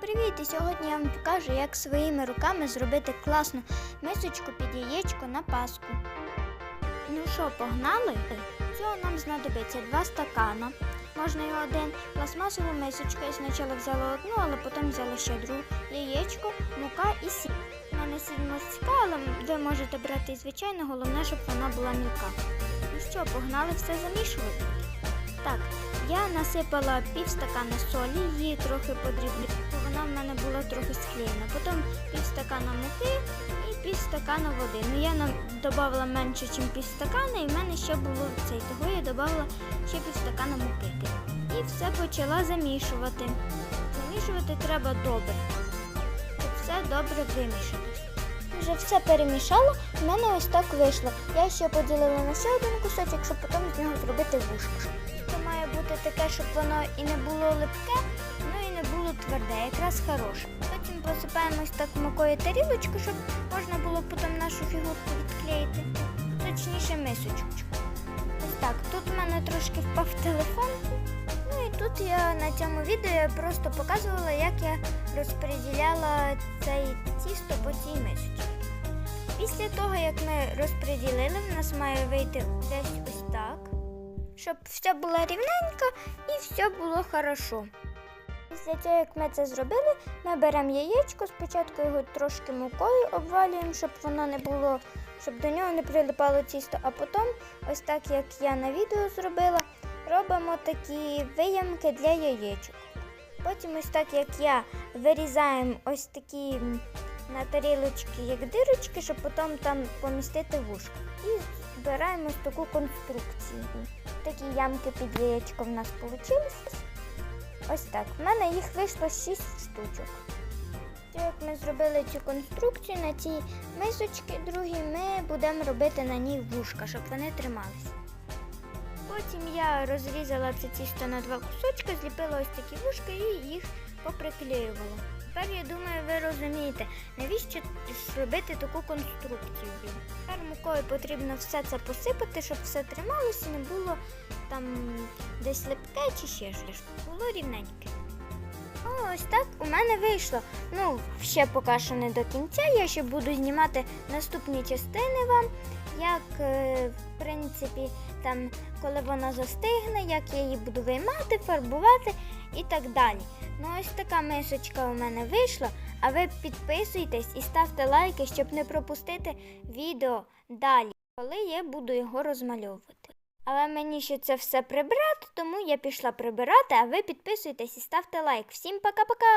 привіт! І сьогодні я вам покажу, як своїми руками зробити класну мисочку під яєчко на паску. Ну що, погнали? Цього нам знадобиться два стакана. Можна і один пластмасову мисочку. Я спочатку взяла одну, але потім взяла ще другу. Яєчко, мука і сіль. У мене сіль морська, але ви можете брати звичайно, головне, щоб вона була мілка. Ну що, погнали все замішувати. Так, я насипала пів стакана солі, її трохи подрібню, бо вона в мене була трохи склеєна. Потім пів стакана муки і пів стакана води. Ну я додавала менше, ніж пів стакана, і в мене ще було цей. Того я додавала ще пів стакана муки. І все почала замішувати. Замішувати треба добре, щоб все добре вимішалось. Вже все перемішала, в мене ось так вийшло. Я ще поділила на ще один кусочок, щоб потім з нього зробити вушко. Таке, щоб воно і не було липке, ну і не було тверде, якраз хороше. Потім посипаємо ось так мукою тарілочку, щоб можна було потім нашу фігурку відклеїти. Точніше мисочку. Ось так. Тут в мене трошки впав телефон. Ну і тут я на цьому відео просто показувала, як я розподіляла цей тісто по цій мисочці. Після того, як ми розподілили, в нас має вийти десь ось так, щоб все було рівненько і все було хорошо. Після того, як ми це зробили, ми беремо яєчко, спочатку його трошки мукою обвалюємо, щоб воно не було, щоб до нього не прилипало тісто, а потім, ось так як я на відео зробила, робимо такі виямки для яєчок. Потім, ось так як я вирізаємо ось такі на тарілочки, як дирочки, щоб потім там помістити вушко. І збираємо таку конструкцію. Такі ямки під яєчко в нас вийшли. Ось так. В мене їх вийшло 6 штучок. Як ми зробили цю конструкцію на цій мисочці другій, ми будемо робити на ній вушка, щоб вони трималися. Потім я розрізала це тісто на два кусочки, зліпила ось такі вушка і їх поприклеювала. Тепер я думаю, ви розумієте, навіщо зробити таку конструкцію. Тепер потрібно все це посипати, щоб все трималося і не було там десь липке чи ще щось. Було рівненьке. Ось так у мене вийшло. Ну, ще поки що не до кінця. Я ще буду знімати наступні частини вам, як, е, в принципі, там, коли вона застигне, як я її буду виймати, фарбувати і так далі. Ну, ось така мисочка у мене вийшла. А ви підписуйтесь і ставте лайки, щоб не пропустити відео далі, коли я буду його розмальовувати. Але мені ще це все прибрати, тому я пішла прибирати, а ви підписуйтесь і ставте лайк. Всім пока-пока!